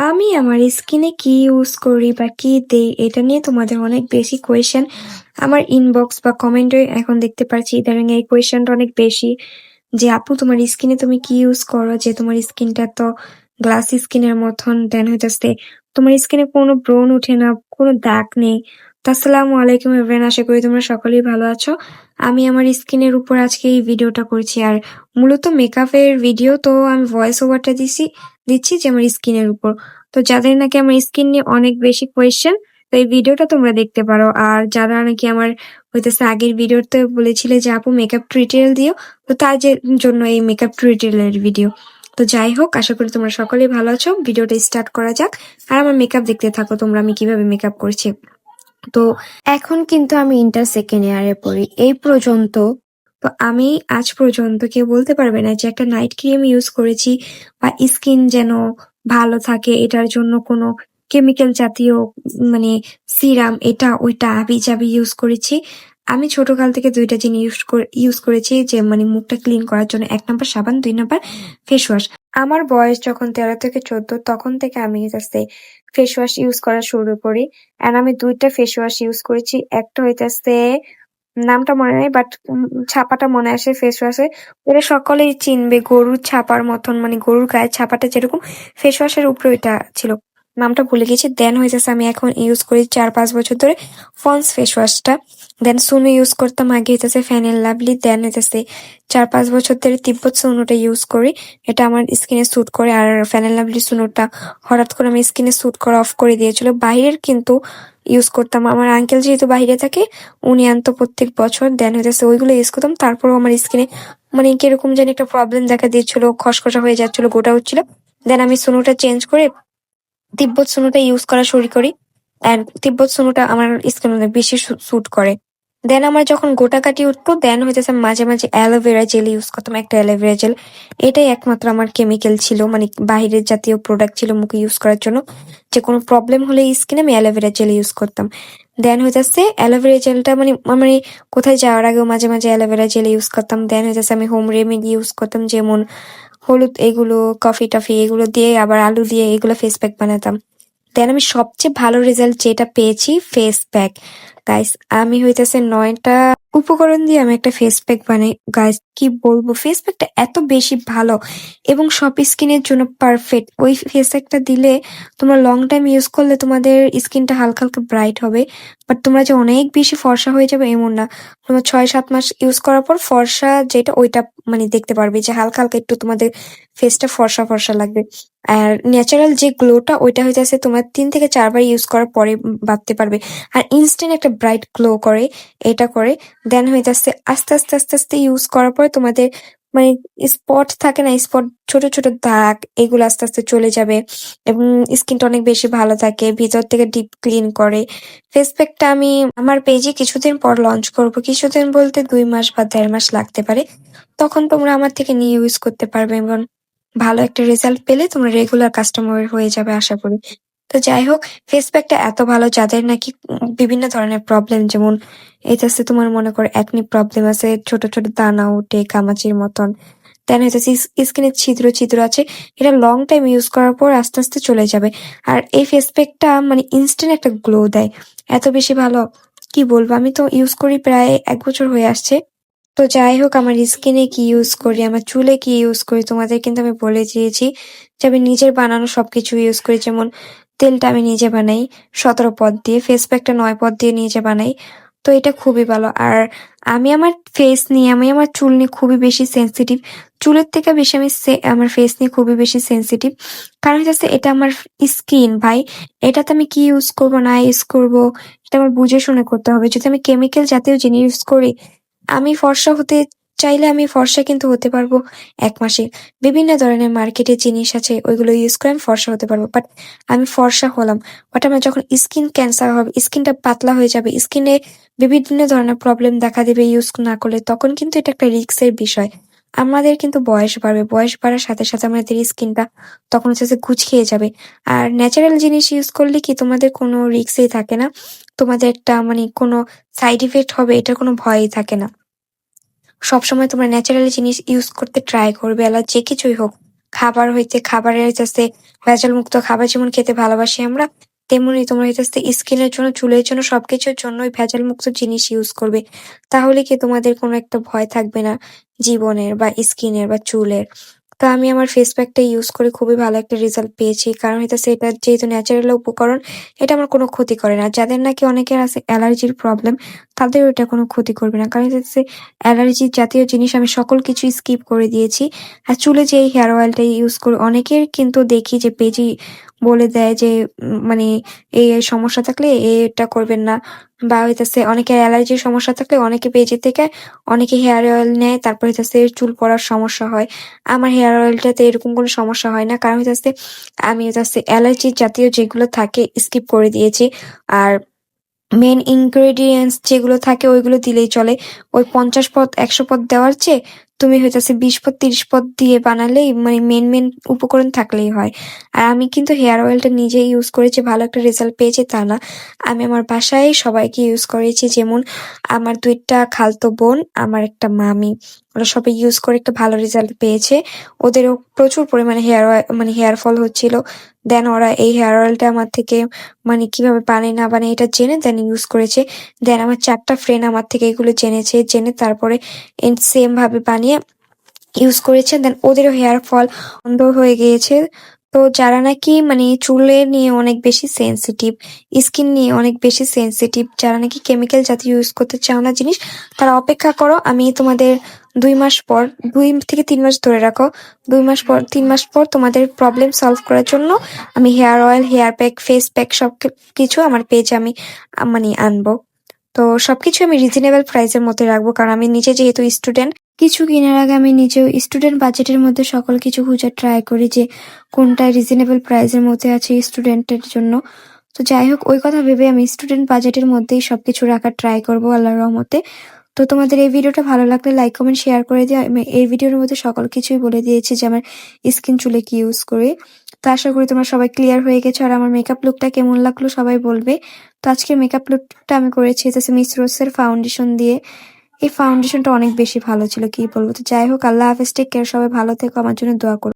আমি আমার স্কিনে কি ইউজ করি বা কি দেই, এটা নিয়ে তোমাদের অনেক বেশি কোয়েশন আমার ইনবক্স বা কমেন্টে এখন দেখতে পাচ্ছি। ইদারিং এই কোয়েশনটা অনেক বেশি। যে, আপু, তোমার স্কিনে তুমি কি ইউজ করো? যে, তোমার স্কিনটা তো গ্লাস স্কিনের মতন দেন হইতেছে তোমার স্কিনে কোনো ব্রণ উঠে না, কোনো দাগ নেই। আসসালামু আলাইকুম এভরিওয়ান আশা করি তোমরা সকলেই ভালো আছো। আমি আমার স্কিনের উপর আজকে এই ভিডিওটা করছি, আর মূলত মেকআপের ভিডিও তো আমি ভয়েস ওভারটা দিছি, দিচ্ছি যে আমার স্কিনের উপর। তো যাদের নাকি আমার স্কিন নিয়ে অনেক বেশি কোয়েশ্চেন তো এই ভিডিওটা তোমরা দেখতে পারো। আর যারা নাকি আমার হইতেছে আগের ভিডিওতে বলেছিলে যে, আপু মেকআপ টিউটোরিয়াল দিও? তো তার জন্য এই মেকআপ টিউটোরিয়ালের ভিডিও তো যাই হোক, আশা করি তোমরা সকলেই ভালো আছো। ভিডিওটা স্টার্ট করা যাক। আর আমার মেকআপ দেখতে থাকো, তোমরা আমি কীভাবে মেকআপ করছি। তো এখন কিন্তু আমি ইন্টার সেকেন্ড ইয়ারে পড়ি। এই পর্যন্ত, তো আমি আজ পর্যন্ত কেউ বলতে পারবে না যে একটা নাইট ক্রিম ইউজ করেছি বা স্কিন যেন ভালো থাকে, এটার জন্য কোনো কেমিক্যাল জাতীয় মানে সিরাম এটা, ওইটা আবি যাবি ইউজ করেছি। আমি ছোটকাল থেকে দুইটা জিনিস ইউজ করে ইউজ করেছি যে মানে মুখটা ক্লিন করার জন্য। এক নাম্বার সাবান, দুই নাম্বার ফেস ওয়াশ আমার বয়স যখন তেরো থেকে চোদ্দ, তখন থেকে আমি জাস্ট ফেস ওয়াশ ইউজ করা শুরু করি। এন্ড আমি দুইটা ফেস ওয়াশ ইউজ করেছি। একটা হইতেছে নামটা মনে নেই বাট ছাপাটা মনে আসে ফেস ওয়াশে ওরা সকলেই চিনবে, গরুর ছাপার মতন মানে গরুর গায়ের ছাপাটা যেরকম ফেস ওয়াশের উপরে ওইটা ছিল। নামটা ভুলে গেছি। দেন হয়ে হয়েছে আমি এখন ইউজ করি চার পাঁচ বছর ধরে ফন্স ফেস ওয়াশটা দেন সুনো ইউজ করতাম, আগে হইতেছে ফ্যানেল লাভলি দেন হইতেছে চার পাঁচ বছর ধরে তিব্বত সুনোটা ইউজ করি। এটা আমার স্কিনে স্যুট করে, আর ফ্যানেল লাভলি সুনোটা হঠাৎ করে আমি স্কিনে স্যুট করা অফ করে দিয়েছিল। বাইরের কিন্তু ইউজ করতাম। আমার আঙ্কেল যেহেতু বাইরে থাকে, উনি আনতো প্রত্যেক বছর দেন হইতেছে ওইগুলো ইউজ করতাম। তারপরও আমার স্কিনে মানে কীরকম যেন একটা প্রবলেম দেখা দিয়েছিল, খসখসা হয়ে যাচ্ছিল, গোটা হচ্ছিল। দেন আমি সুনোটা চেঞ্জ করে তিব্বত সুনোটা ইউজ করা শুরু করি অ্যান্ড তিব্বত সুনোটা আমার স্কিনে বেশি স্যুট করে। দেন আমার যখন গোটা কাটি উঠতো দেন হইতেছে মাঝে মাঝে অ্যালোভেরা জেল ইউজ করতাম, একটা অ্যালোভেরা জেল এটাই একমাত্র আমার কেমিক্যাল ছিল মানে বাহিরের জাতীয় প্রোডাক্ট ছিল মুখে ইউজ করার জন্য। যে কোনো প্রবলেম হলে স্কিনে আমি অ্যালোভেরা জেল ইউজ করতাম। দেন হইতেছে অ্যালোভেরা জেলটা মানে মানে কোথায় যাওয়ার আগেও মাঝে মাঝে অ্যালোভেরা জেল ইউজ করতাম। দেন হইতেছে আমি হোম রেমেডি ইউজ করতাম, যেমন হলুদ এগুলো কফি টফি এগুলো দিয়ে আবার আলু দিয়ে এগুলো ফেস প্যাক বানাতাম। দেন আমি সবচেয়ে ভালো রেজাল্ট যেটা পেয়েছি ফেস প্যাক গাইস আমি হইতেছে নয়টা উপকরণ দিয়ে আমি একটা ফেস প্যাক বানাই। গাইস কি বলব? ফেস প্যাকটা এত বেশি ভালো এবং সব স্কিনের জন্য পারফেক্ট ওই ফেস প্যাকটা দিলে তোমরা লং টাইম ইউজ করলে তোমাদের স্কিনটা হালকা হালকা ব্রাইট হবে। বাট তোমরা যে অনেক বেশি ফর্সা হয়ে যাবে এমন না। তোমরা ছয় সাত মাস ইউজ করার পর ফর্সা যেটা ওইটা মানে দেখতে পারবে যে হালকা হালকা একটু তোমাদের ফেসটা ফর্সা ফর্সা লাগবে। আর ন্যাচারাল যে গ্লোটা ওইটা হইতেছে তোমার তিন থেকে চারবার ইউজ করার পরে বাঁধতে পারবে। আর ইনস্ট্যান্ট একটা ব্রাইট গ্লো করে, এটা করে। দেন হইতেছে আস্তে আস্তে আস্তে আস্তে ইউজ করার পরে তোমাদের মানে স্পট থাকে না স্পট ছোট ছোট দাগ এগুলো আস্তে আস্তে চলে যাবে এবং স্কিনটা অনেক বেশি ভালো থাকে, ভিতর থেকে ডিপ ক্লিন করে। ফেস প্যাকটা আমি আমার পেজে কিছুদিন পর লঞ্চ করব। কিছুদিন বলতে দুই মাস বা দেড় মাস লাগতে পারে। তখন তোমরা আমার থেকে নিয়ে ইউজ করতে পারবে এবং ভালো একটা রেজাল্ট পেলে তোমরা রেগুলার কাস্টমার হয়ে যাবে আশা করি। তো যাই হোক ফেস প্যাকটা এত ভালো যাদের নাকি বিভিন্ন ধরনের প্রবলেম যেমন এটাতে তোমার মনে করো একনি প্রবলেম আছে, ছোট ছোট দানা উঠে কামাচির মতন। দেন হইতেছে স্কিনের ছিদ্র ছিদ্র আছে, এটা লং টাইম ইউজ করার পর আস্তে আস্তে চলে যাবে। আর এই ফেস প্যাকটা মানে ইনস্ট্যান্ট একটা গ্লো দেয়। এত বেশি ভালো, কি বলব? আমি তো ইউজ করি প্রায় এক বছর হয়ে আসছে। তো যাই হোক, আমার স্কিনে কি ইউজ করি, আমার চুলে কি ইউজ করি, তোমাদের কিন্তু আমি বলে দিয়েছি যে আমি নিজের বানানো সবকিছু ইউজ করি। যেমন তেলটা আমি নিজে বানাই, সতেরো পদ দিয়ে ফেস প্যাকটা নয় পদ দিয়ে নিজে বানাই। তো এটা খুবই ভালো। আর আমি আমার ফেস নিয়ে, আমি আমার চুল নিয়ে খুবই বেশি সেন্সিটিভ চুলের থেকে বেশি আমি আমার ফেস নিয়ে খুবই বেশি সেন্সিটিভ কারণ হচ্ছে এটা আমার স্কিন ভাই। এটাতে আমি কি ইউজ করব, না ইউজ করব, এটা আমার বুঝে শুনে করতে হবে। যদি আমি কেমিক্যাল জাতীয় জিনিস ইউজ করি, আমি ফর্সা হতে চাইলে আমি ফর্সা কিন্তু হতে পারব এক মাসে। বিভিন্ন ধরনের মার্কেটে জিনিস আছে, ওইগুলো ইউজ করে আমি ফর্সা হতে পারব। বাট আমি ফর্সা হলাম। বাট আমার যখন স্কিন ক্যান্সার হবে স্কিনটা পাতলা হয়ে যাবে স্কিনে বিভিন্ন ধরনের প্রবলেম দেখা দেবে ইউজ না করলে, তখন কিন্তু এটা একটা রিক্সের বিষয়। আমাদের কিন্তু বয়স বাড়বে, বয়স বাড়ার সাথে সাথে আমাদের স্কিনটা তখন হচ্ছে ঘুচ খেয়ে যাবে। আর ন্যাচারাল জিনিস ইউজ করলে কি তোমাদের কোনো রিক্সই থাকে না? তোমাদের একটা মানে কোনো সাইড ইফেক্ট হবে, এটার কোনো ভয়ই থাকে না। সবসময় তোমরা ন্যাচারালি জিনিস ইউজ করতে ট্রাই করবে এলা যে কিছুই হোক। খাবার হইতে খাবারের হইতে ভেজাল মুক্ত খাবার যেমন খেতে ভালোবাসি আমরা, তেমনি তোমার আসতে স্কিনের জন্য, চুলের জন্য, সবকিছুর জন্য ওই ভেজাল মুক্ত জিনিস ইউজ করবে। তাহলে কি তোমাদের কোনো একটা ভয় থাকবে না জীবনের বা স্কিনের বা চুলের? তো আমি আমার ফেস প্যাকটা ইউজ করে খুবই ভালো একটা রেজাল্ট পেয়েছি। কারণ এটা যেহেতু ন্যাচারাল উপকরণ, এটা আমার কোনো ক্ষতি করে না। যাদের নাকি অনেকের আছে অ্যালার্জির প্রবলেম তাদের ওইটা কোনো ক্ষতি করবে না। কারণ হচ্ছে অ্যালার্জি জাতীয় জিনিস আমি সকল কিছু স্কিপ করে দিয়েছি। আর চুলে যে এই হেয়ার অয়েলটা ইউজ করি, অনেকের কিন্তু দেখি যে পেজি বলে দেয় যে মানে এই সমস্যা থাকলে এটা করবেন না। বা হইতেছে অনেকের অ্যালার্জির সমস্যা থাকলে অনেকে পেজে থেকে অনেকে হেয়ার অয়েল নেয়, তারপর হইতেছে চুল পড়ার সমস্যা হয়। আমার হেয়ার অয়েলটাতে এরকম কোনো সমস্যা হয় না। কারণ হইতেছে আমি হইতেছে অ্যালার্জি জাতীয় যেগুলো থাকে স্কিপ করে দিয়েছি। আর মেন ইনগ্রেডিয়েন্টস যেগুলো থাকে ওইগুলো দিলেই চলে। ওই পঞ্চাশ পদ, একশো পদ দেওয়ার চেয়ে তুমি হইতেছে বিশ পদ, তিরিশ পদ দিয়ে বানালেই মানে মেন মেন উপকরণ থাকলেই হয়। আর আমি কিন্তু হেয়ার অয়েলটা নিজে ইউজ করেছি, ভালো একটা রেজাল্ট পেয়েছি তা না। আমি আমার বাসায় সবাইকে ইউজ করেছি, যেমন আমার দুইটা খালতো বোন, আমার একটা মামি। ওরা সবাই ইউজ করে একটা ভালো রেজাল্ট পেয়েছে। ওদেরও প্রচুর পরিমাণে হেয়ার অয়েল মানে হেয়ার ফল হচ্ছিল। দেন ওরা এই হেয়ার অয়েলটা আমার থেকে মানে কীভাবে বানায় না বানায় এটা জেনে দেন ইউজ করেছে। দেন আমার চারটা ফ্রেন্ড আমার থেকে এগুলো জেনেছে, জেনে তারপরে সেমভাবে বানিয়ে ইউজ করেছে। দেন ওদেরও হেয়ার ফল বন্ধ হয়ে গিয়েছে। তো যারা নাকি মানে চুলের নিয়ে অনেক বেশি সেনসিটিভ স্কিন নিয়ে অনেক বেশি সেনসিটিভ যারা নাকি কেমিক্যাল জাতীয় ইউজ করতে চাও না জিনিস, তারা অপেক্ষা করো, আমি তোমাদের দুই মাস পর, দুই থেকে তিন মাস ধরে রাখো, দুই মাস পর, তিন মাস পর তোমাদের প্রবলেম সলভ করার জন্য আমি hair oil hair pack face pack সব কিছু আমার পেজে আমি মানে আনব। তো সবকিছু আমি রিজনেবল প্রাইসের মধ্যে রাখব, কারণ আমি নিজে যেহেতু স্টুডেন্ট কিছু কেনার আগে আমি নিজেও স্টুডেন্ট বাজেটের মধ্যে সকল কিছু খোঁজার ট্রাই করি যে কোনটা রিজনেবল প্রাইসের মধ্যে আছে স্টুডেন্টের জন্য। তো যাই হোক, ওই কথা ভেবে আমি স্টুডেন্ট বাজেটের মধ্যেই সব কিছু রাখার ট্রাই করব আল্লাহর রহমতে। তো তোমাদের এই ভিডিওটা ভালো লাগলে লাইক কমেন্ট শেয়ার করে দিও। আমি এই ভিডিওর মধ্যে সকল কিছুই বলে দিয়েছি যে আমার স্কিন চুলে কি ইউজ করি। তো আশা করি তোমরা সবাই ক্লিয়ার হয়ে গেছো। আর আমার মেকআপ লুকটা কেমন লাগল সবাই বলবে। তো আজকে মেকআপ লুকটা আমি করেছি মিস রোসের ফাউন্ডেশন দিয়ে। এই ফাউন্ডেশনটা অনেক বেশি ভালো ছিল, কি বলব? তো যাই হোক, আল্লাহ হাফেজ টেক কেয়ার সবাই ভালো থেকো, আমার জন্য দোয়া করো।